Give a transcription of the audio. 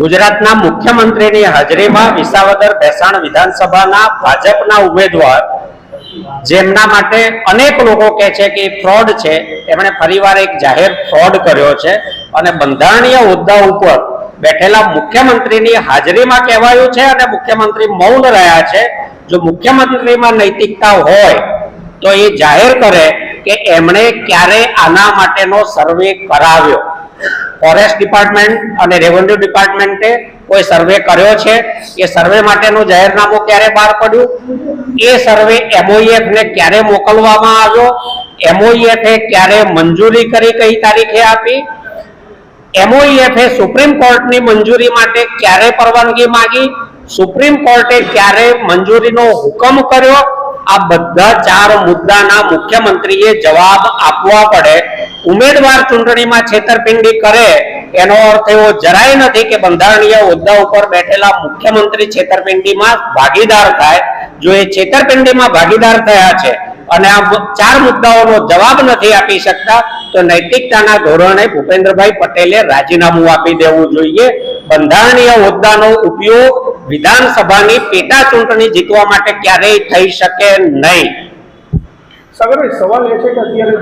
ગુજરાતના મુખ્યમંત્રીની હાજરીમાં વિસાવદર ભેસાણ વિધાનસભાના ભાજપના ઉમેદવાર, જેમના માટે અનેક લોકો કહે છે કે ફ્રોડ છે, એમણે ફરીવાર એક જાહેર ફ્રોડ કર્યો છે અને બંધારણીય હોદ્દા ઉપર બેઠેલા મુખ્યમંત્રીની હાજરીમાં કહેવાયું છે અને મુખ્યમંત્રી મૌન રહ્યા છે. જો મુખ્યમંત્રીમાં નૈતિકતા હોય, તો એ જાહેર કરે કે એમણે ક્યારે આના માટેનો સર્વે કરાવ્યો. ફોરેસ્ટ ડિપાર્ટમેન્ટ અને રેવન્યુ ડિપાર્ટમેન્ટે કોઈ સર્વે કર્યો છે? એ સર્વે માટેનું જાહેરનામું ક્યારે બહાર પડ્યું? એ સર્વે એમઓઈએફને ક્યારે મોકલવામાં આવ્યો? એમઓઈએફે ક્યારે મંજૂરી કરી કઈ તારીખે આપી? એમઓઈએફે સુપ્રીમ કોર્ટની મંજૂરી માટે ક્યારે પરવાનગી માંગી? સુપ્રીમ કોર્ટે ક્યારે મંજૂરીનો હુકમ કર્યો? આ બધા ચાર મુદ્દાના મુખ્યમંત્રીએ જવાબ આપવા પડે. ઉમેદવાર ચૂંટણીમાં છેતરપિંડી કરે, એનો અર્થ એવો જરાય નથી કે બંધારણીય હોદ્દા ઉપર બેઠેલા મુખ્યમંત્રી છેતરપિંડીમાં ભાગીદાર થાય. જો એ છેતરપિંડીમાં ભાગીદાર થયા છે અને આ ચાર મુદ્દાઓનો જવાબ નથી આપી શકતા, તો નૈતિકતાના ધોરણે ભૂપેન્દ્રભાઈ પટેલે રાજીનામું આપી દેવું જોઈએ. બંધારણીય હોદ્દાનો ઉપયોગ વિધાનસભાની પેટા ચૂંટણી જીતવા માટે ક્યારેય થઈ શકે નહીં. સવાલ એ છે કે અત્યારે